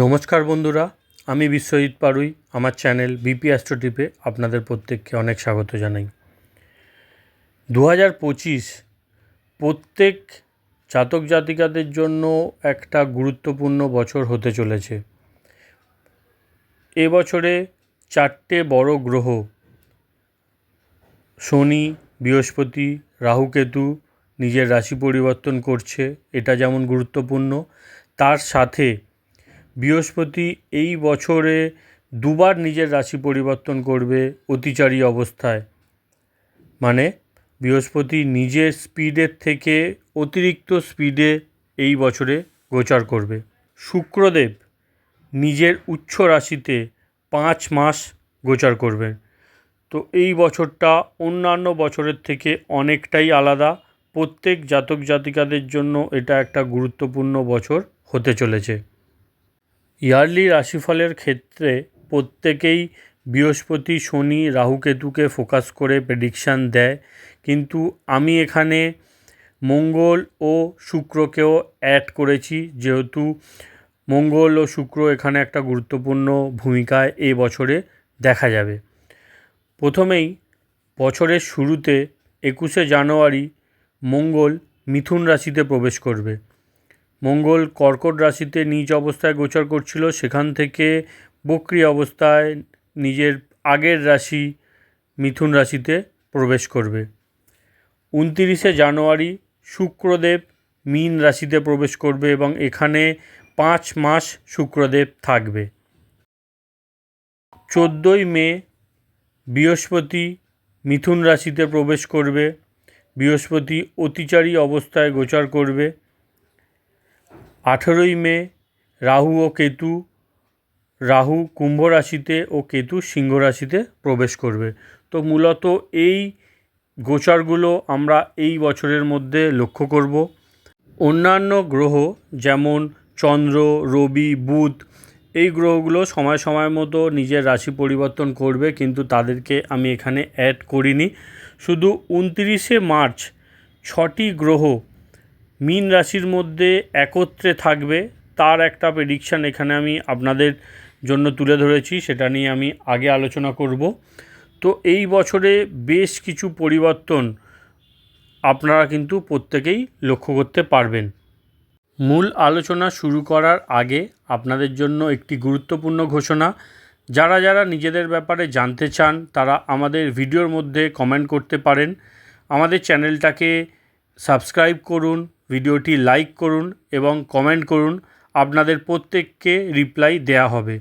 নমস্কার বন্ধুরা, আমি বিশ্বজিৎ পারুই, আমার চ্যানেল বিপি অ্যাস্ট্রোটিপে আপনাদের প্রত্যেককে অনেক স্বাগত জানাই। দু হাজার পঁচিশ প্রত্যেক জাতক জাতিকাদের জন্য একটা গুরুত্বপূর্ণ বছর হতে চলেছে। এ বছরে চারটে বড় গ্রহ, শনি, বৃহস্পতি রাহুকেতু নিজের রাশি পরিবর্তন করছে, এটা যেমন গুরুত্বপূর্ণ, তার সাথে বৃহস্পতি এই বছরে দুবার নিজের রাশি পরিবর্তন করবে অতিচারী অবস্থায়। মানে বৃহস্পতি নিজের স্পিডের থেকে অতিরিক্ত স্পিডে এই বছরে গোচার করবে। শুক্রদেব নিজের উচ্চ রাশিতে পাঁচ মাস গোচার করবেন তো এই বছরটা অন্যান্য বছরের থেকে অনেকটাই আলাদা। প্রত্যেক জাতক জাতিকাদের জন্য এটা একটা গুরুত্বপূর্ণ বছর হতে চলেছে। ইয়ারলি রাশিফলের ক্ষেত্রে প্রত্যেকেই বৃহস্পতি, শনি, রাহুকেতুকে ফোকাস করে প্রেডিকশান দেয়। কিন্তু আমি এখানে মঙ্গল ও শুক্রকেও অ্যাড করেছি, যেহেতু মঙ্গল ও শুক্র এখানে একটা গুরুত্বপূর্ণ ভূমিকায় এ বছরে দেখা যাবে। প্রথমেই বছরের শুরুতে একুশে জানুয়ারি মঙ্গল মিথুন রাশিতে প্রবেশ করবে। মঙ্গল কর্কট রাশিতে নিজ অবস্থায় গোচর করছিল, সেখান থেকে বক্রি অবস্থায় নিজের আগের রাশি মিথুন রাশিতে প্রবেশ করবে। উনতিরিশে জানুয়ারি শুক্রদেব মীন রাশিতে প্রবেশ করবে এবং এখানে পাঁচ মাস শুক্রদেব থাকবে। চোদ্দোই মে বৃহস্পতি মিথুন রাশিতে প্রবেশ করবে, বৃহস্পতি অতিচারী অবস্থায় গোচর করবে আঠেরোই মে, রাহু ও কেতু, রাহু কুম্ভ রাশিতে ও কেতু সিংহ রাশিতে প্রবেশ করবে। তো মূলত এই গোচরগুলো আমরা এই বছরের মধ্যে লক্ষ্য করব। অন্যান্য গ্রহ যেমন চন্দ্র, রবি, বুধ, এই গ্রহগুলো সময় সময় মতো নিজের রাশি পরিবর্তন করবে, কিন্তু তাদেরকে আমি এখানে অ্যাড করিনি। শুধু উনতিরিশে মার্চ ছটি গ্রহ মীন রাশির মধ্যে একত্রে থাকবে, তার একটা প্রেডিকশান এখানে আমি আপনাদের জন্য তুলে ধরেছি, সেটা নিয়ে আমি আগে আলোচনা করব। তো এই বছরে বেশ কিছু পরিবর্তন আপনারা কিন্তু প্রত্যেকেই লক্ষ্য করতে পারবেন। মূল আলোচনা শুরু করার আগে আপনাদের জন্য একটি গুরুত্বপূর্ণ ঘোষণা। যারা যারা নিজেদের ব্যাপারে জানতে চান, তারা আমাদের ভিডিওর মধ্যে কমেন্ট করতে পারেন। আমাদের চ্যানেলটাকে সাবস্ক্রাইব করুন ভিডিওটি লাইক করুন এবং কমেন্ট করুন। আপনাদের প্রত্যেককে রিপ্লাই দেয়া হবে।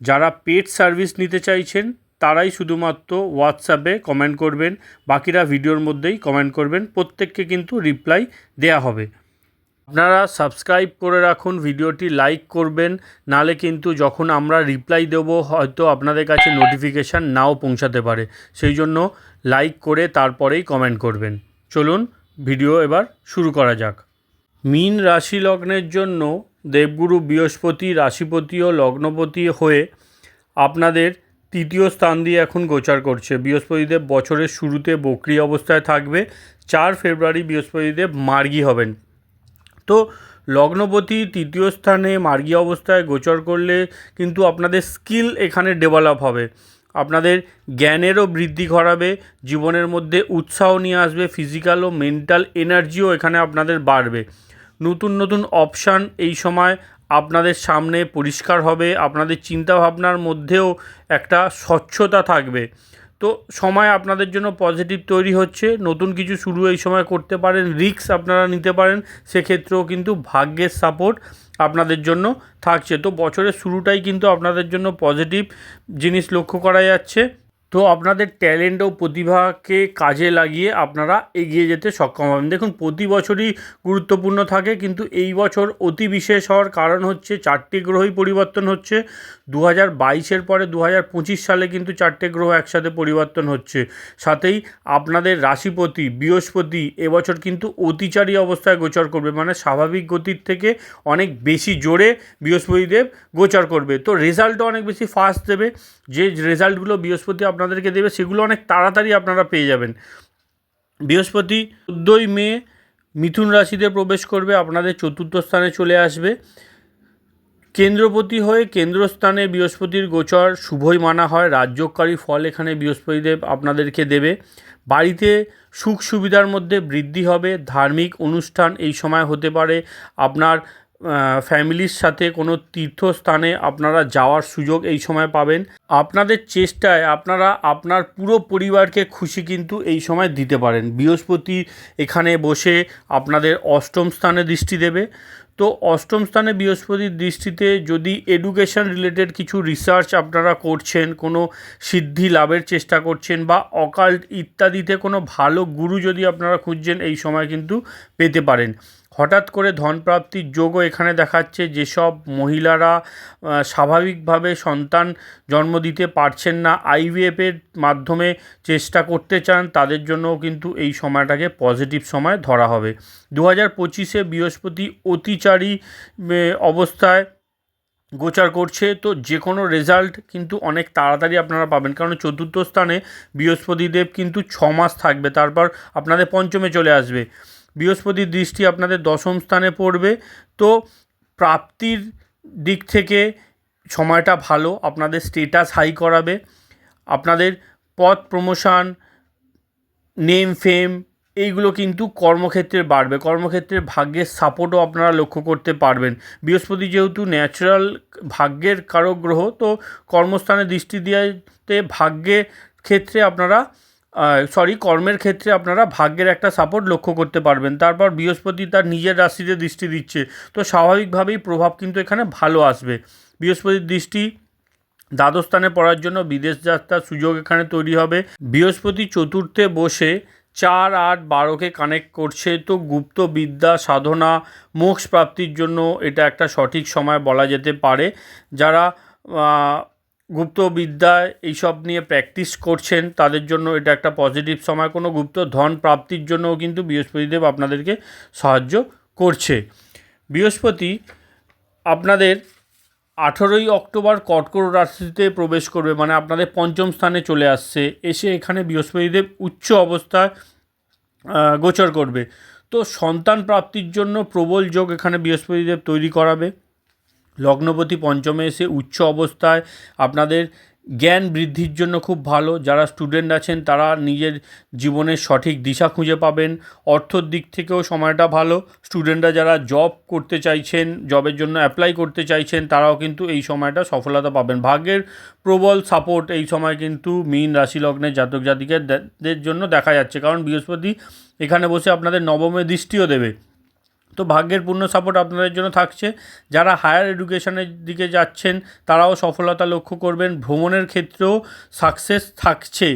যারা পেড সার্ভিস নিতে চাইছেন, তারাই শুধুমাত্র হোয়াটসঅ্যাপে কমেন্ট করবেন। বাকিরা ভিডিওর মধ্যেই কমেন্ট করবেন। প্রত্যেককে কিন্তু রিপ্লাই দেয়া হবে। আপনারা সাবস্ক্রাইব করে রাখুন, ভিডিওটি লাইক করবেন। নালে কিন্তু যখন আমরা রিপ্লাই দেব, হয়তো আপনাদের কাছে নোটিফিকেশান নাও পৌঁছাতে পারে। সেই জন্য লাইক করে তারপরেই কমেন্ট করবেন। চলুন ভিডিও এবার শুরু করা যাক। মীন রাশি লগ্নের জন্য দেবগুরু বৃহস্পতি, রাশিপতি ও লগ্নপতি হয়ে আপনাদের তৃতীয় স্থান দিয়ে এখন গোচার করছে। বৃহস্পতিদেব বছরের শুরুতে বকরি অবস্থায় থাকবে। চার ফেব্রুয়ারি বৃহস্পতিদেব মার্গী হবেন। তো লগ্নপতি তৃতীয় স্থানে মার্গী অবস্থায় গোচর করলে কিন্তু আপনাদের স্কিল এখানে ডেভেলপ হবে। আপনাদের জ্ঞানেরও বৃদ্ধি করাবে জীবনের মধ্যে উৎসাহ নিয়ে আসবে ফিজিক্যাল ও মেন্টাল এনার্জিও এখানে আপনাদের বাড়বে। নতুন নতুন অপশান এই সময় আপনাদের সামনে পরিষ্কার হবে, আপনাদের চিন্তাভাবনার মধ্যেও একটা স্বচ্ছতা থাকবে। তো সময় আপনাদের জন্য পজিটিভ তৈরি হচ্ছে, নতুন কিছু শুরু এই সময় করতে পারেন রিস্ক আপনারা নিতে পারেন, সেক্ষেত্রেও কিন্তু ভাগ্যের সাপোর্ট আপনাদের জন্য থাকছে। তো বছরের শুরুটাই কিন্তু আপনাদের জন্য পজিটিভ জিনিস লক্ষ্য করা যাচ্ছে। তো আপনাদের ট্যালেন্ট ও প্রতিভাকে কাজে লাগিয়ে আপনারা এগিয়ে যেতে সক্ষম হবেন। দেখুন, প্রতি বছরই গুরুত্বপূর্ণ থাকে, কিন্তু এই বছর অতি বিশেষ হওয়ার কারণ হচ্ছে চারটি গ্রহই পরিবর্তন হচ্ছে। দু হাজার বাইশের পরে দু হাজার পঁচিশ সালে কিন্তু চারটে গ্রহ একসাথে পরিবর্তন হচ্ছে। সাথেই আপনাদের রাশিপতি, বৃহস্পতি এবছর কিন্তু অতিচারী অবস্থায় গোচর করবে মানে স্বাভাবিক গতির থেকে অনেক বেশি জোরে বৃহস্পতিদেব গোচর করবে। তো রেজাল্টও অনেক বেশি ফাস্ট দেবে। যে রেজাল্টগুলো বৃহস্পতি আপনাদেরকে দেবে, সেগুলো অনেক তাড়াতাড়ি আপনারা পেয়ে যাবেন। বৃহস্পতি চোদ্দোই মে মিথুন রাশিতে প্রবেশ করবে, আপনাদের চতুর্থ স্থানে চলে আসবে। কেন্দ্রপতি হয়ে কেন্দ্রস্থানে বৃহস্পতির গোচর শুভই মানা হয় রাজ্যকারী ফল এখানে বৃহস্পতিদেব আপনাদেরকে দেবে। বাড়িতে সুখ সুবিধার মধ্যে বৃদ্ধি হবে, ধার্মিক অনুষ্ঠান এই সময় হতে পারে। আপনার ফ্যামিলির সাথে কোনো তীর্থস্থানে আপনারা যাওয়ার সুযোগ এই সময় পাবেন। আপনাদের চেষ্টায় আপনারা আপনার পুরো পরিবারকে খুশি কিন্তু এই সময় দিতে পারেন। বৃহস্পতি এখানে বসে আপনাদের অষ্টম স্থানে দৃষ্টি দেবে। তো অষ্টম স্থানে বৃহস্পতির দৃষ্টিতে যদি এডুকেশন রিলেটেড কিছু রিসার্চ আপনারা করছেন, কোনো সিদ্ধি লাভের চেষ্টা করছেন বা অকাল্ট ইত্যাদিতে কোনো ভালো গুরু যদি আপনারা খুঁজছেন, এই সময় কিন্তু পেতে পারেন। হঠাৎ করে ধন প্রাপ্তির যোগও এখানে দেখাচ্ছে যেসব মহিলারা স্বাভাবিকভাবে সন্তান জন্ম দিতে পারছেন না। আইভিএফের মাধ্যমে চেষ্টা করতে চান, তাদের জন্যও কিন্তু এই সময়টাকে পজিটিভ সময় ধরা হবে। দু হাজার পঁচিশে বৃহস্পতি অতিচারী অবস্থায় গোচার করছে। তো যে কোনো রেজাল্ট কিন্তু অনেক তাড়াতাড়ি আপনারা পাবেন, কারণ চতুর্থ স্থানে বৃহস্পতিদেব কিন্তু ছ মাস থাকবে, তারপর আপনাদের পঞ্চমে চলে আসবে। বৃহস্পতির দৃষ্টি আপনাদের দশম স্থানে পড়বে। তো প্রাপ্তির দিক থেকে সময়টা ভালো, আপনাদের স্টেটাস হাই করাবে। আপনাদের পদ প্রমোশন নেম ফেম এইগুলো কিন্তু কর্মক্ষেত্রে বাড়বে। কর্মক্ষেত্রে ভাগ্যের সাপোর্টও আপনারা লক্ষ্য করতে পারবেন। বৃহস্পতি যেহেতু ন্যাচারাল ভাগ্যের কারক গ্রহ, তো কর্মস্থানে দৃষ্টি দেওয়াতে ভাগ্যের ক্ষেত্রে আপনারা সরি কর্মের ক্ষেত্রে আপনারা ভাগ্যের একটা সাপোর্ট লক্ষ্য করতে পারবেন। তারপর বৃহস্পতি তার নিজের রাশিতে দৃষ্টি দিচ্ছে। তো স্বাভাবিকভাবেই প্রভাব কিন্তু এখানে ভালো আসবে। বৃহস্পতির দৃষ্টি দ্বাদশ স্থানে পড়ার জন্য বিদেশ যাত্রার সুযোগ এখানে তৈরি হবে। বৃহস্পতি চতুর্থে বসে চার আট বারোকে কানেক্ট করছে। তো গুপ্ত বিদ্যা, সাধনা, মোক্ষ প্রাপ্তির জন্য এটা একটা সঠিক সময় বলা যেতে পারে। যারা আহ, গুপ্ত বিদ্যায় এইসব নিয়ে প্র্যাকটিস করছেন তাদের জন্য এটা একটা পজিটিভ সময়। কোনো গুপ্ত ধন প্রাপ্তির জন্যও কিন্তু বৃহস্পতিদেব আপনাদেরকে সাহায্য করছে। বৃহস্পতি আপনাদের আঠেরোই অক্টোবর কর্কট রাশিতে প্রবেশ করবে মানে আপনাদের পঞ্চম স্থানে চলে আসছে। এসে এখানে বৃহস্পতিদেব উচ্চ অবস্থায় গোচর করবে। তো সন্তান প্রাপ্তির জন্য প্রবল যোগ এখানে বৃহস্পতিদেব তৈরি করাবে। লগ্নপতি পঞ্চমে এসে উচ্চ অবস্থায় আপনাদের জ্ঞান বৃদ্ধির জন্য খুব ভালো। যারা স্টুডেন্ট আছেন, তারা নিজের জীবনের সঠিক দিশা খুঁজে পাবেন। অর্থর দিক থেকেও সময়টা ভালো। স্টুডেন্টরা যারা জব করতে চাইছেন জবের জন্য অ্যাপ্লাই করতে চাইছেন, তারাও কিন্তু এই সময়টা সফলতা পাবেন। ভাগ্যের প্রবল সাপোর্ট এই সময় কিন্তু মীন রাশি লগ্নের জাতক জাতিকাদের জন্য দেখা যাচ্ছে। কারণ বৃহস্পতি এখানে বসে আপনাদের নবমে দৃষ্টিও দেবে। তো ভাগ্যের পূর্ণ সাপোর্ট আপনাদের জন্য থাকছে। যারা হায়ার এডুকেশনের দিকে যাচ্ছেন, তারাও সফলতা লক্ষ্য করবেন। ভ্রমণের ক্ষেত্রেও সাকসেস থাকছে।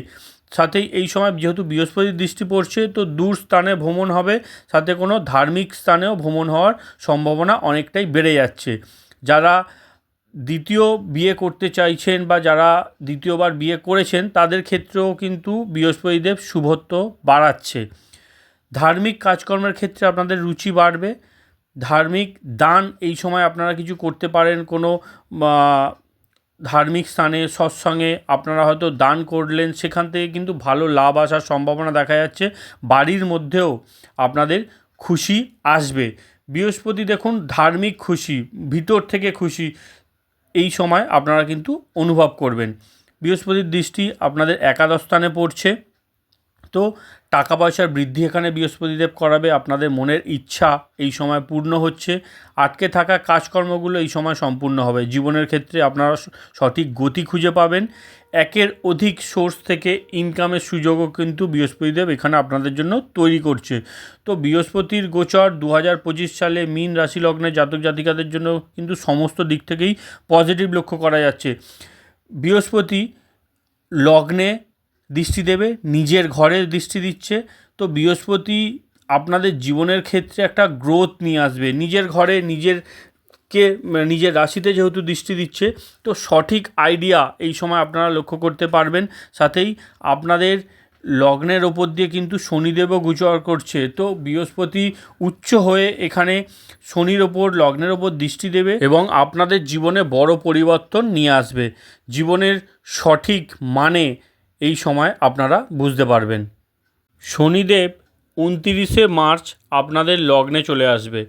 সাথেই এই সময় যেহেতু বৃহস্পতির দৃষ্টি পড়ছে, তো দূর স্থানে ভ্রমণ হবে। সাথে কোনো ধার্মিক স্থানেও ভ্রমণ হওয়ার সম্ভাবনা অনেকটাই বেড়ে যাচ্ছে। যারা দ্বিতীয় বিয়ে করতে চাইছেন বা যারা দ্বিতীয়বার বিয়ে করেছেন, তাদের ক্ষেত্রেও কিন্তু বৃহস্পতিদেব শুভত্ব বাড়াচ্ছে। ধার্মিক কাজকর্মের ক্ষেত্রে আপনাদের রুচি বাড়বে। ধার্মিক দান এই সময় আপনারা কিছু করতে পারেন। কোনো ধার্মিক স্থানে, সৎসঙ্গে আপনারা হয়তো দান করলেন, সেখান থেকে কিন্তু ভালো লাভ আসার সম্ভাবনা দেখা যাচ্ছে। বাড়ির মধ্যেও আপনাদের খুশি আসবে। বৃহস্পতি দেখুন, ধার্মিক খুশি, ভিতর থেকে খুশি, এই সময় আপনারা কিন্তু অনুভব করবেন। বৃহস্পতির দৃষ্টি আপনাদের একাদশ স্থানে পড়ছে। তো টাকা পয়সার বৃদ্ধি এখানে বৃহস্পতিদেব করাবে, আপনাদের মনের ইচ্ছা এই সময় পূর্ণ হচ্ছে, আটকে থাকা কাজকর্মগুলো এই সময় সম্পূর্ণ হবে। জীবনের ক্ষেত্রে আপনারা সঠিক গতি খুঁজে পাবেন। একের অধিক সোর্স থেকে ইনকামের সুযোগও কিন্তু বৃহস্পতিদেব এখানে আপনাদের জন্য তৈরি করছে। তো বৃহস্পতির গোচর দু হাজার পঁচিশ সালে মীন রাশি লগ্নে জাতক জাতিকাদের জন্য কিন্তু সমস্ত দিক থেকেই পজিটিভ লক্ষ্য করা যাচ্ছে। বৃহস্পতি লগ্নে দৃষ্টি দেবে, নিজের ঘরে দৃষ্টি দিচ্ছে। তো বৃহস্পতি আপনাদের জীবনের ক্ষেত্রে একটা গ্রোথ নিয়ে আসবে। নিজের ঘরে নিজের কে মানে নিজের রাশিতে যেহেতু দৃষ্টি দিচ্ছে, তো সঠিক আইডিয়া এই সময় আপনারা লক্ষ্য করতে পারবেন। সাথেই আপনাদের লগ্নের ওপর দিয়ে কিন্তু শনিদেবও গোচর করছে। তো বৃহস্পতি উচ্চ হয়ে এখানে শনির ওপর, লগ্নের ওপর দৃষ্টি দেবে এবং আপনাদের জীবনে বড় পরিবর্তন নিয়ে আসবে। জীবনের সঠিক মানে এই সময় আপনারা বুঝতে পারবেন। শনিদেব উনতিরিশে মার্চ আপনাদের লগ্নে চলে আসবে।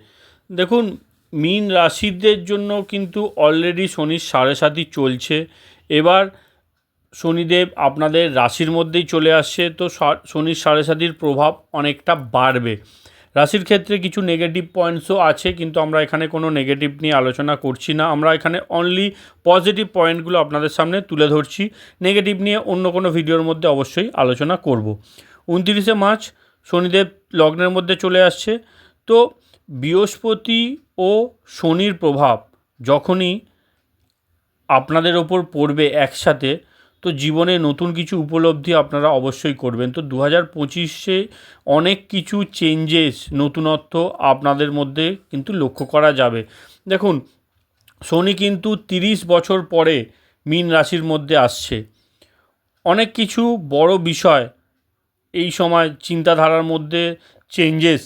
দেখুন, মীন রাশিদের জন্য কিন্তু অলরেডি শনির সাড়ে সাতই চলছে। এবার শনিদেব আপনাদের রাশির মধ্যেই চলে আসছে, তো শনির সাড়ে সাতির প্রভাব অনেকটা বাড়বে। রাশির ক্ষেত্রে কিছু নেগেটিভ পয়েন্টসও আছে, কিন্তু আমরা এখানে কোনো নেগেটিভ নিয়ে আলোচনা করছি না। আমরা এখানে অনলি পজিটিভ পয়েন্টগুলো আপনাদের সামনে তুলে ধরছি। নেগেটিভ নিয়ে অন্য কোনো ভিডিওর মধ্যে অবশ্যই আলোচনা করব। উনতিরিশে মার্চ, শনিদেব লগ্নের মধ্যে চলে আসছে। তো বৃহস্পতি ও শনির প্রভাব যখনই আপনাদের ওপর পড়বে একসাথে তো জীবনে নতুন কিছু উপলব্ধি আপনারা অবশ্যই করবেন। তো দু হাজার পঁচিশে অনেক কিছু চেঞ্জেস নতুনত্ব আপনাদের মধ্যে কিন্তু লক্ষ্য করা যাবে। দেখুন, শনি কিন্তু তিরিশ বছর পরে মীন রাশির মধ্যে আসছে। অনেক কিছু বড় বিষয় এই সময় চিন্তাধারার মধ্যে চেঞ্জেস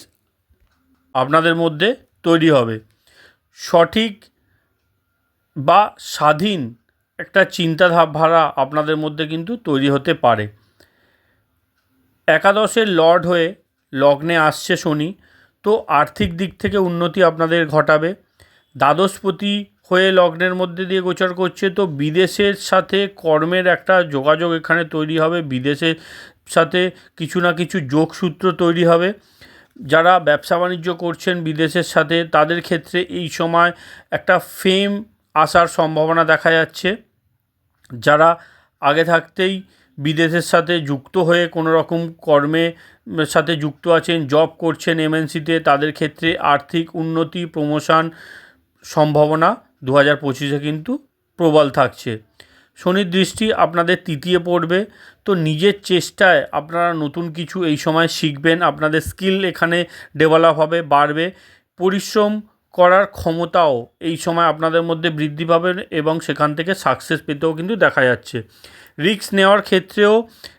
আপনাদের মধ্যে তৈরি হবে। সঠিক বা স্বাধীন একটা চিন্তাধারা আপনাদের মধ্যে কিন্তু তৈরি হতে পারে। একাদশের লর্ড হয়ে লগ্নে আসছে শনি, তো আর্থিক দিক থেকে উন্নতি আপনাদের ঘটাবে। দ্বাদশপতি হয়ে লগ্নের মধ্যে দিয়ে গোচর করছে, তো বিদেশের সাথে কর্মের একটা যোগাযোগ এখানে তৈরি হবে। বিদেশের সাথে কিছু না কিছু যোগসূত্র তৈরি হবে। যারা ব্যবসা বাণিজ্য করছেন বিদেশের সাথে, তাদের ক্ষেত্রে এই সময় একটা ফেম আসার সম্ভাবনা দেখা যাচ্ছে। যারা আগে থাকতেই বিদেশের সাথে যুক্ত হয়ে কোনো রকম কর্মে সাথে যুক্ত আছেন জব করছেন এমএনসিতে তাদের ক্ষেত্রে আর্থিক উন্নতি প্রমোশন সম্ভাবনা দু হাজার পঁচিশে কিন্তু প্রবল থাকছে। শনির দৃষ্টি আপনাদের তৃতীয় পড়বে। তো নিজের চেষ্টায় আপনারা নতুন কিছু এই সময় শিখবেন। আপনাদের স্কিল এখানে ডেভেলপ হবে, বাড়বে। পরিশ্রম করার ক্ষমতাও এই সময় আপনাদের মধ্যে বৃদ্ধি পাবেন এবং সেখান থেকে সাকসেস পেতেও কিন্তু দেখা যাচ্ছে। রিস্ক নেওয়ার ক্ষেত্রেও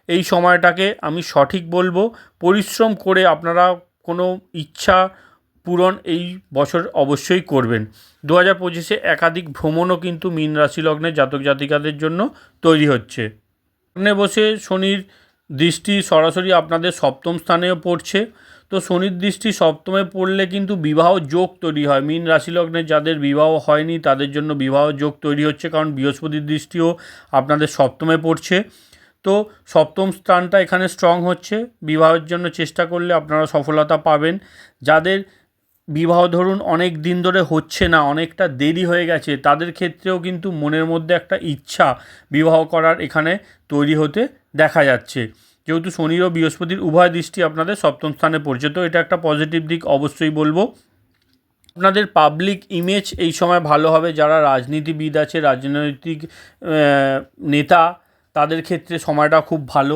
এই সময়টাকে আমি সঠিক বলব। পরিশ্রম করে আপনারা কোনো ইচ্ছা পূরণ এই বছর অবশ্যই করবেন। দু হাজার পঁচিশে একাধিক ভ্রমণও কিন্তু মীন রাশি লগ্নের জাতক জাতিকাদের জন্য তৈরি হচ্ছে। লগ্নে বসে শনির দৃষ্টি সরাসরি আপনাদের সপ্তম স্থানেও পড়ছে। তো শনির দৃষ্টি সপ্তমে পড়লে কিন্তু বিবাহ যোগ তৈরি হয়। মীন রাশি লগ্নে যাদের বিবাহ হয়নি, তাদের জন্য বিবাহ যোগ তৈরি হচ্ছে, কারণ বৃহস্পতির দৃষ্টিও আপনাদের সপ্তমে পড়ছে। তো সপ্তম স্থানটা এখানে স্ট্রং হচ্ছে। বিবাহের জন্য চেষ্টা করলে আপনারা সফলতা পাবেন। যাদের বিবাহ ধরুন অনেক দিন ধরে হচ্ছে না, অনেকটা দেরি হয়ে গেছে, তাদের ক্ষেত্রেও কিন্তু মনের মধ্যে একটা ইচ্ছা বিবাহ করার এখানে তৈরি হতে দেখা যাচ্ছে। যেহেতু শনি ও বৃহস্পতির উভয় দৃষ্টি আপনাদের সপ্তম স্থানে পড়ছে তো এটা একটা পজিটিভ দিক অবশ্যই বলব। আপনাদের পাবলিক ইমেজ এই সময় ভালো হবে, যারা রাজনীতিবিদ আছে, রাজনৈতিক নেতা, তাদের ক্ষেত্রে সময়টা খুব ভালো।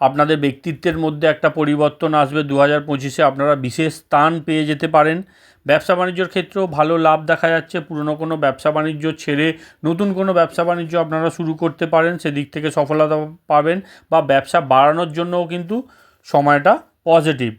আপনাদের ব্যক্তিত্বের মধ্যে একটা পরিবর্তন আসবে। দু হাজার পঁচিশে আপনারা বিশেষ স্থান পেয়ে যেতে পারেন। ব্যবসা বাণিজ্যর ক্ষেত্রেও ভালো লাভ দেখা যাচ্ছে। পুরনো কোনো ব্যবসা বাণিজ্য ছেড়ে নতুন কোনো ব্যবসা বাণিজ্য আপনারা শুরু করতে পারেন, সেদিক থেকে সফলতা পাবেন বা ব্যবসা বাড়ানোর জন্যও কিন্তু সময়টা পজিটিভ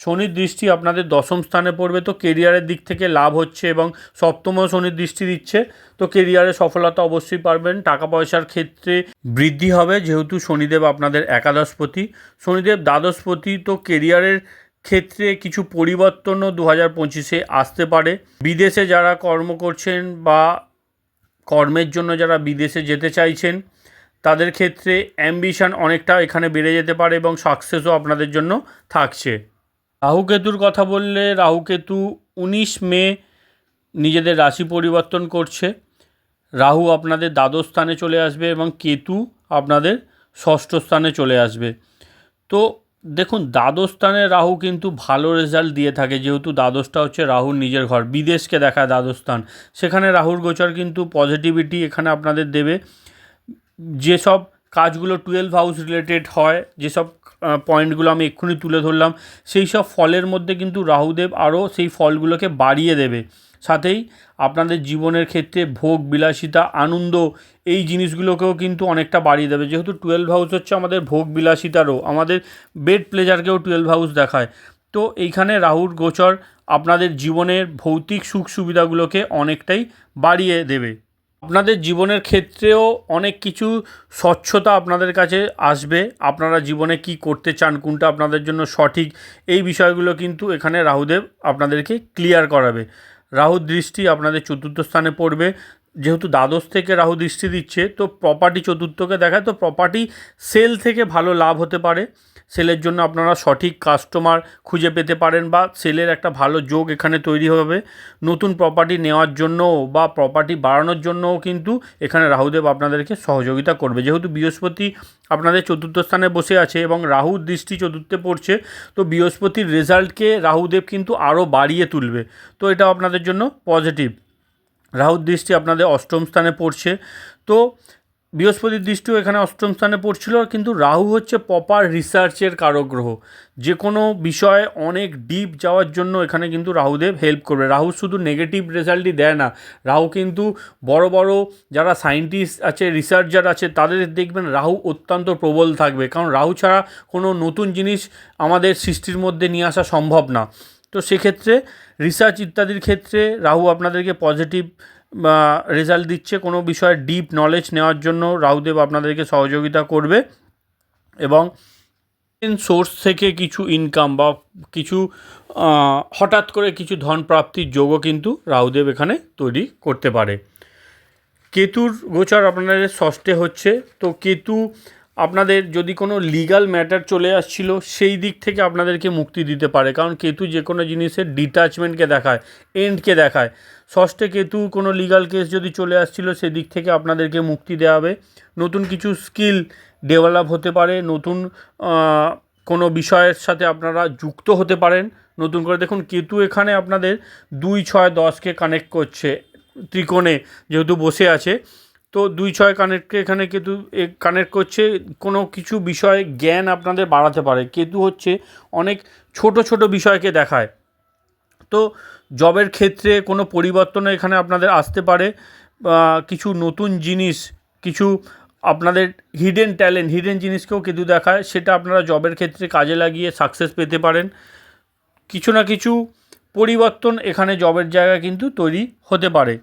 শনির দৃষ্টি আপনাদের দশম স্থানে পড়বে, তো কেরিয়ারের দিক থেকে লাভ হচ্ছে এবং সপ্তমও শনির দৃষ্টি দিচ্ছে। তো কেরিয়ারে সফলতা অবশ্যই পারবেন টাকা পয়সার ক্ষেত্রে বৃদ্ধি হবে, যেহেতু শনিদেব আপনাদের একাদশপতি শনিদেব দ্বাদশপতি তো কেরিয়ারের ক্ষেত্রে কিছু পরিবর্তনও দু হাজার পঁচিশে আসতে পারে। বিদেশে যারা কর্ম করছেন বা কর্মের জন্য যারা বিদেশে যেতে চাইছেন, তাদের ক্ষেত্রে অ্যাম্বিশন অনেকটা এখানে বেড়ে যেতে পারে এবং সাকসেসও আপনাদের জন্য থাকছে। রাহুকেতুর কথা বললে রাহুকেতু উনিশ মে নিজেদের রাশি পরিবর্তন করছে। রাহু আপনাদের দ্বাদশ স্থানে চলে আসবে এবং কেতু আপনাদের ষষ্ঠ স্থানে চলে আসবে। তো দেখুন, দ্বাদশ স্থানে রাহু কিন্তু ভালো রেজাল্ট দিয়ে থাকে, যেহেতু দ্বাদশটা হচ্ছে রাহুর নিজের ঘর, বিদেশকে দেখায় দ্বাদশ স্থান। সেখানে রাহুর গোচর কিন্তু পজিটিভিটি এখানে আপনাদের দেবে। যেসব কাজগুলো টুয়েলভ হাউস রিলেটেড হয়, যেসব পয়েন্টগুলো আমি এক্ষুনি তুলে ধরলাম, সেই সব ফলের মধ্যে কিন্তু রাহুদেব আরও সেই ফলগুলোকে বাড়িয়ে দেবে। সাথেই আপনাদের জীবনের ক্ষেত্রে ভোগ, বিলাসিতা, আনন্দ, এই জিনিসগুলোকেও কিন্তু অনেকটা বাড়িয়ে দেবে। যেহেতু টুয়েলভ হাউস হচ্ছে আমাদের ভোগ, বিলাসিতারও, আমাদের বেড প্লেজারকেও টুয়েলভ হাউস দেখায়। তো এইখানে রাহুর গোচর আপনাদের জীবনের ভৌতিক সুখ সুবিধাগুলোকে অনেকটাই বাড়িয়ে দেবে। আপনাদের জীবনের ক্ষেত্রেও অনেক কিছু স্বচ্ছতা আপনাদের কাছে আসবে। আপনারা জীবনে কি করতে চান, কোনটা আপনাদের জন্য সঠিক, এই বিষয়গুলো কিন্তু এখানে রাহুদেব আপনাদেরকে ক্লিয়ার করাবে। রাহুর দৃষ্টি আপনাদের চতুর্থ স্থানে পড়বে। যেহেতু দ্বাদশ থেকে রাহু দৃষ্টি দিচ্ছে, তো প্রপার্টি চতুর্থকে দেখায়, তো প্রপার্টি সেল থেকে ভালো লাভ হতে পারে। সেলের জন্য আপনারা সঠিক কাস্টমার খুঁজে পেতে পারেন বা সেলের একটা ভালো যোগ এখানে তৈরি হবে। নতুন প্রপার্টি নেওয়ার জন্য বা প্রপার্টি বাড়ানোর জন্যও কিন্তু এখানে রাহুদেব আপনাদেরকে সহযোগিতা করবে। যেহেতু বৃহস্পতি আপনাদের চতুর্থ স্থানে বসে আছে এবং রাহুর দৃষ্টি চতুর্থে পড়ছে, তো বৃহস্পতির রেজাল্টকে রাহুদেব কিন্তু আরও বাড়িয়ে তুলবে। তো এটা আপনাদের জন্য পজিটিভ রাহুর দৃষ্টি আপনাদের অষ্টম স্থানে পড়ছে। তো বৃহস্পতির দৃষ্টিও এখানে অষ্টম স্থানে পড়ছিল, কিন্তু রাহু হচ্ছে প্রপার রিসার্চের কারক গ্রহ যে কোনো বিষয়ে অনেক ডিপ যাওয়ার জন্য এখানে কিন্তু রাহুদেব হেল্প করবে। রাহু শুধু নেগেটিভ রেজাল্টই দেয় না, রাহু কিন্তু বড় বড় যারা সায়েন্টিস্ট আছে রিসার্চার আছে, তাদের দেখবেন রাহু অত্যন্ত প্রবল থাকবে। কারণ রাহু ছাড়া কোনো নতুন জিনিস আমাদের সৃষ্টির মধ্যে নিয়ে আসা সম্ভব না। তো সেক্ষেত্রে রিসার্চ ইত্যাদির ক্ষেত্রে রাহু আপনাদেরকে পজিটিভ রেজাল্ট দিচ্ছে। কোনো বিষয়ে ডিপ নলেজ নেওয়ার জন্য রাহুদেব আপনাদেরকে সহযোগিতা করবে এবং সোর্স থেকে কিছু ইনকাম বা কিছু হঠাৎ করে কিছু ধন প্রাপ্তির যোগও কিন্তু রাহুদেব এখানে তৈরি করতে পারে। কেতুর গোচর আপনাদের ষষ্ঠে হচ্ছে। তো কেতু আপনাদের যদি কোনো লিগাল ম্যাটার চলে আসছিল, সেই দিক থেকে আপনাদেরকে মুক্তি দিতে পারে। কারণ কেতু যে কোনো জিনিসের ডিটাচমেন্টকে দেখায় এন্ডকে দেখায়। ষষ্ঠে কেতু কোনো লিগাল কেস যদি চলে আসছিল, সেদিক থেকে আপনাদেরকে মুক্তি দেওয়া হবে। নতুন কিছু স্কিল ডেভেলপ হতে পারে, নতুন কোনো বিষয়ের সাথে আপনারা যুক্ত হতে পারেন। নতুন করে দেখুন, কেতু এখানে আপনাদের দুই, ছয় দশকে কানেক্ট করছে ত্রিকোণে, যেহেতু বসে আছে। তো দুই ছয় কানেক্টকে এখানে কেতু কানেক্ট করছে। কোনো কিছু বিষয়ে জ্ঞান আপনাদের বাড়াতে পারে। কেতু হচ্ছে অনেক ছোট ছোট বিষয়কে দেখায়। তো জবের ক্ষেত্রে কোনো পরিবর্তন এখানে আপনাদের আসতে পারে। কিছু নতুন জিনিস, কিছু আপনাদের হিডেন ট্যালেন্ট হিডেন জিনিসকেও কেতু দেখায়। সেটা আপনারা জবের ক্ষেত্রে কাজে লাগিয়ে সাকসেস পেতে পারেন। কিছু না কিছু পরিবর্তন এখানে জবের জায়গায় কিন্তু তৈরি হতে পারে।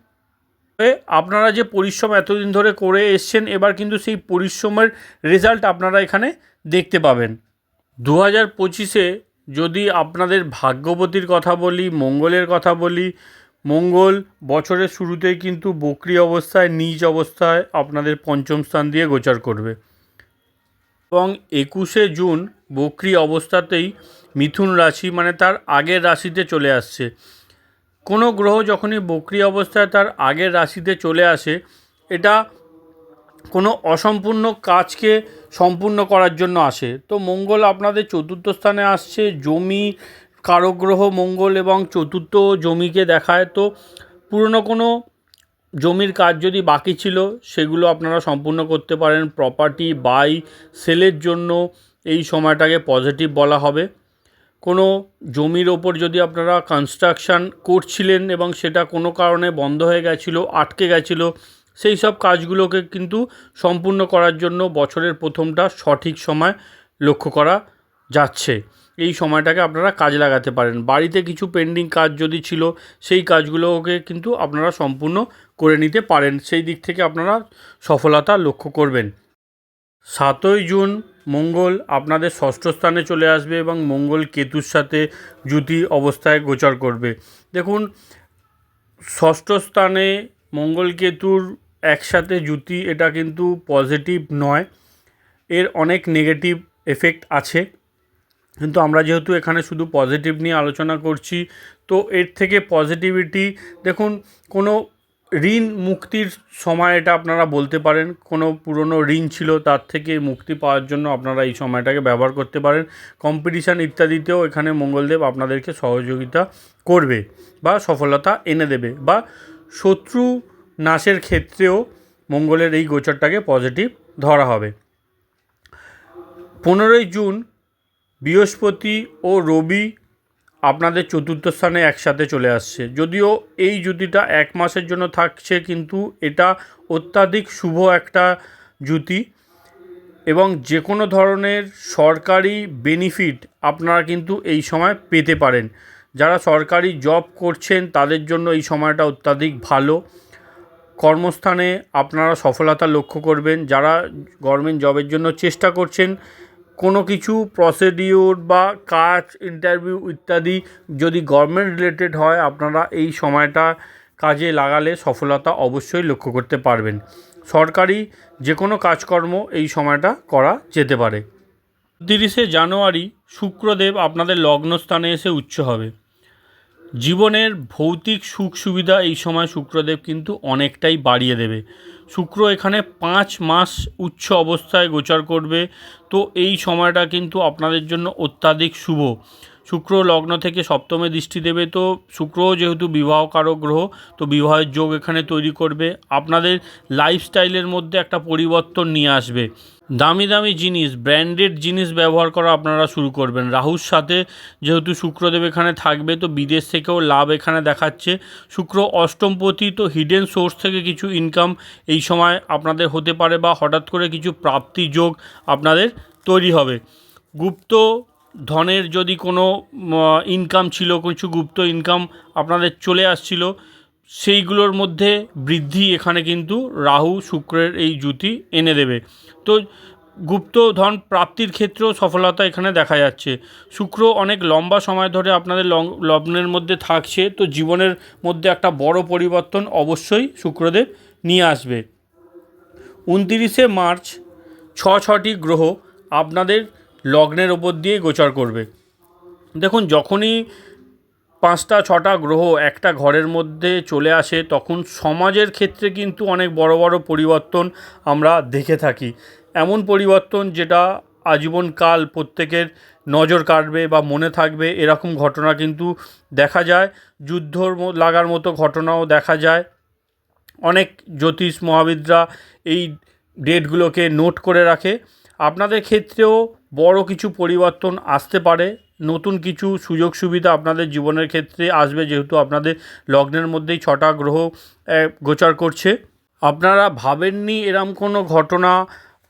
আপনারা যে পরিশ্রম এতদিন ধরে করে এসছেন, এবার কিন্তু সেই পরিশ্রমের রেজাল্ট আপনারা এখানে দেখতে পাবেন। দু হাজার পঁচিশে যদি আপনাদের ভাগ্যবতীর কথা বলি, মঙ্গলের কথা বলি, মঙ্গল বছরের শুরুতেই কিন্তু বকরি অবস্থায়, নিজ অবস্থায় আপনাদের পঞ্চম স্থান দিয়ে গোচার করবে। এবং একুশে জুন বকরি অবস্থাতেই মিথুন রাশি মানে তার আগের রাশিতে চলে আসছে। কোনো গ্রহ যখনই বকরি অবস্থায় তার আগের রাশিতে চলে আসে, এটা কোনো অসম্পূর্ণ কাজকে সম্পূর্ণ করার জন্য আসে। তো মঙ্গল আপনাদের চতুর্থ স্থানে আসছে, জমি, কারগ্রহ মঙ্গল এবং চতুর্থ জমিকে দেখায়। তো পুরনো কোনো জমির কাজ যদি বাকি ছিল, সেগুলো আপনারা সম্পূর্ণ করতে পারেন। প্রপার্টি বাই সেলের জন্য এই সময়টাকে পজিটিভ বলা হবে। কোনো জমির ওপর যদি আপনারা কনস্ট্রাকশান করছিলেন এবং সেটা কোনো কারণে বন্ধ হয়ে গেছিল, আটকে গেছিল, সেই সব কাজগুলোকে কিন্তু সম্পূর্ণ করার জন্য বছরের প্রথমটা সঠিক সময় লক্ষ্য করা যাচ্ছে। এই সময়টাকে আপনারা কাজে লাগাতে পারেন। বাড়িতে কিছু পেন্ডিং কাজ যদি ছিল, সেই কাজগুলোকে কিন্তু আপনারা সম্পূর্ণ করে নিতে পারেন। সেই দিক থেকে আপনারা সফলতা লক্ষ্য করবেন। সাতই জুন মঙ্গল আপনাদের ষষ্ঠ স্থানে চলে আসবে এবং মঙ্গল কেতুর সাথে জুতি অবস্থায় গোচর করবে। দেখুন, ষষ্ঠ স্থানে মঙ্গল কেতুর একসাথে জুতি এটা কিন্তু পজিটিভ নয়। এর অনেক নেগেটিভ এফেক্ট আছে। কিন্তু আমরা যেহেতু এখানে শুধু পজিটিভ নিয়ে আলোচনা করছি, তো এর থেকে পজিটিভিটি, দেখুন, কোনো ঋণ মুক্তির সময় এটা আপনারা বলতে পারেন। কোনো পুরনো ঋণ ছিল তার থেকে মুক্তি পাওয়ার জন্য আপনারা এই সময়টাকে ব্যবহার করতে পারেন। কম্পিটিশান ইত্যাদিতেও এখানে মঙ্গলদেব আপনাদেরকে সহযোগিতা করবে বা সফলতা এনে দেবে বা শত্রু নাশের ক্ষেত্রেও মঙ্গলের এই গোচরটাকে পজিটিভ ধরা হবে। পনেরোই জুন বৃহস্পতি ও রবি আপনাদের চতুর্থ স্থানে একসাথে চলে আসছে। যদিও এই জুতিটা এক মাসের জন্য থাকছে, কিন্তু এটা অত্যাধিক শুভ একটা জুতি এবং যে কোনো ধরনের সরকারি বেনিফিট আপনারা কিন্তু এই সময় পেতে পারেন। যারা সরকারি জব করছেন, তাদের জন্য এই সময়টা অত্যাধিক ভালো। কর্মস্থানে আপনারা সফলতা লক্ষ্য করবেন। যারা গভর্নমেন্ট জবের জন্য চেষ্টা করছেন কোনো কিছু প্রসিডিওর বা কাজ ইন্টারভিউ ইত্যাদি যদি গভর্নমেন্ট রিলেটেড হয়, আপনারা এই সময়টা কাজে লাগালে সফলতা অবশ্যই লক্ষ্য করতে পারবেন। সরকারি যে কোনো কাজকর্ম এই সময়টা করা যেতে পারে। তিরিশে জানুয়ারি শুক্রদেব আপনাদের লগ্নস্থানে এসে উচ্চ হবে। জীবনের ভৌতিক সুখ সুবিধা এই সময় শুক্রদেব কিন্তু অনেকটাই বাড়িয়ে দেবে। শুক্র এখানে পাঁচ মাস উচ্চ অবস্থায় গোচর করবে। তো এই সময়টা কিন্তু আপনাদের জন্য অত্যাধিক শুভ। শুক্র লগ্ন থেকে সপ্তমে দৃষ্টি দেবে, তো শুক্রও যেহেতু বিবাহকারক গ্রহ, তো বিবাহের যোগ এখানে তৈরি করবে। আপনাদের লাইফস্টাইলের মধ্যে একটা পরিবর্তন নিয়ে আসবে। দামি দামি জিনিস ব্র্যান্ডেড জিনিস ব্যবহার করা আপনারা শুরু করবেন। রাহুর সাথে যেহেতু শুক্রদেব এখানে থাকবে, তো বিদেশ থেকেও লাভ এখানে দেখাচ্ছে। শুক্র অষ্টমপতি তো হিডেন সোর্স থেকে কিছু ইনকাম এই সময় আপনাদের হতে পারে বা হঠাৎ করে কিছু প্রাপ্তি যোগ আপনাদের তৈরি হবে। গুপ্ত ধনের যদি কোনো ইনকাম ছিল, কিছু গুপ্ত ইনকাম আপনাদের চলে আসছিল, সেইগুলোর মধ্যে বৃদ্ধি এখানে কিন্তু রাহু শুক্রের এই জুতি এনে দেবে। তো গুপ্ত ধন প্রাপ্তির ক্ষেত্রেও সফলতা এখানে দেখা যাচ্ছে। শুক্র অনেক লম্বা সময় ধরে আপনাদের লগ্নের মধ্যে থাকছে, তো জীবনের মধ্যে একটা বড় পরিবর্তন অবশ্যই শুক্রদেব নিয়ে আসবে। উনতিরিশে মার্চ ছ ছটি গ্রহ আপনাদের লগ্নের ওপর দিয়ে গোচর করবে। দেখুন, যখনই পাঁচটা, ছটা গ্রহ একটা ঘরের মধ্যে চলে আসে, তখন সমাজের ক্ষেত্রে কিন্তু অনেক বড় বড় পরিবর্তন আমরা দেখে থাকি। এমন পরিবর্তন যেটা আজীবনকাল প্রত্যেকের নজর কাটবে বা মনে থাকবে, এরকম ঘটনা কিন্তু দেখা যায়। যুদ্ধর ম- লাগার মতো ঘটনাও দেখা যায়। অনেক জ্যোতিষ মহাবিদরা এই ডেটগুলোকে নোট করে রাখে। আপনাদের ক্ষেত্রেও বড় কিছু পরিবর্তন আসতে পারে, নতুন কিছু সুযোগ সুবিধা আপনাদের জীবনের ক্ষেত্রে আসবে যেহেতু আপনাদের লগ্নের মধ্যেই ছটা গ্রহ গোচার করছে। আপনারা ভাবেননি এরম কোনো ঘটনা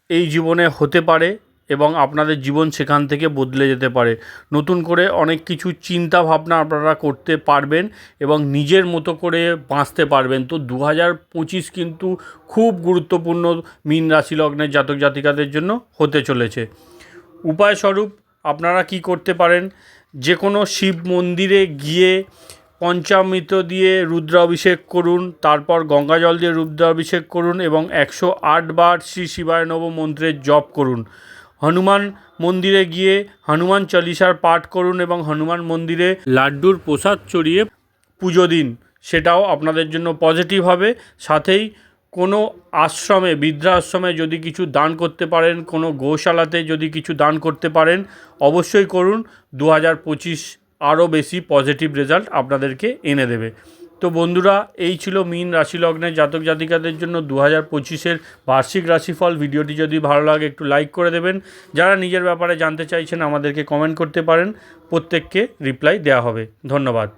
এই জীবনে হতে পারে? এবং আপনাদের জীবন সেখান থেকে বদলে যেতে পারে। নতুন করে অনেক কিছু চিন্তা ভাবনা আপনারা করতে পারবেন এবং নিজের মতো করে বাঁচতে পারবেন। তো দু হাজার পঁচিশ কিন্তু খুব গুরুত্বপূর্ণ মীন রাশি লগ্নের জাতক জাতিকাদের জন্য হতে চলেছে। উপায়স্বরূপ আপনারা কি করতে পারেন? যে কোনো শিব মন্দিরে গিয়ে পঞ্চামৃত দিয়ে রুদ্রাভিষেক করুন, তারপর গঙ্গা জল দিয়ে রুদ্রাভিষেক করুন এবং একশো আট বার শ্রী শিবায় নব মন্ত্রের জপ করুন। হনুমান মন্দিরে গিয়ে হনুমান চল্লিশার পাঠ করুন এবং হনুমান মন্দিরে লাড্ডুর প্রসাদ চড়িয়ে পুজো দিন। সেটাও আপনাদের জন্য পজিটিভ হবে। সাথেই কোনো আশ্রমে, বৃদ্ধাশ্রমে যদি কিছু দান করতে পারেন, কোনো গোশালাতে যদি কিছু দান করতে পারেন, অবশ্যই করুন। দু হাজার পঁচিশ আরও বেশি পজিটিভ রেজাল্ট আপনাদেরকে এনে দেবে। তো বন্ধুরা, এই ছিল মিন রাশি লগ্নের জাতক জাতিকাদের জন্য দু হাজার পঁচিশের বার্ষিক রাশিফল। ভিডিওটি যদি ভালো লাগে, একটু লাইক করে দেবেন। যারা নিজের ব্যাপারে জানতে চাইছেন, আমাদেরকে কমেন্ট করতে পারেন। প্রত্যেককে রিপ্লাই দেওয়া হবে। ধন্যবাদ।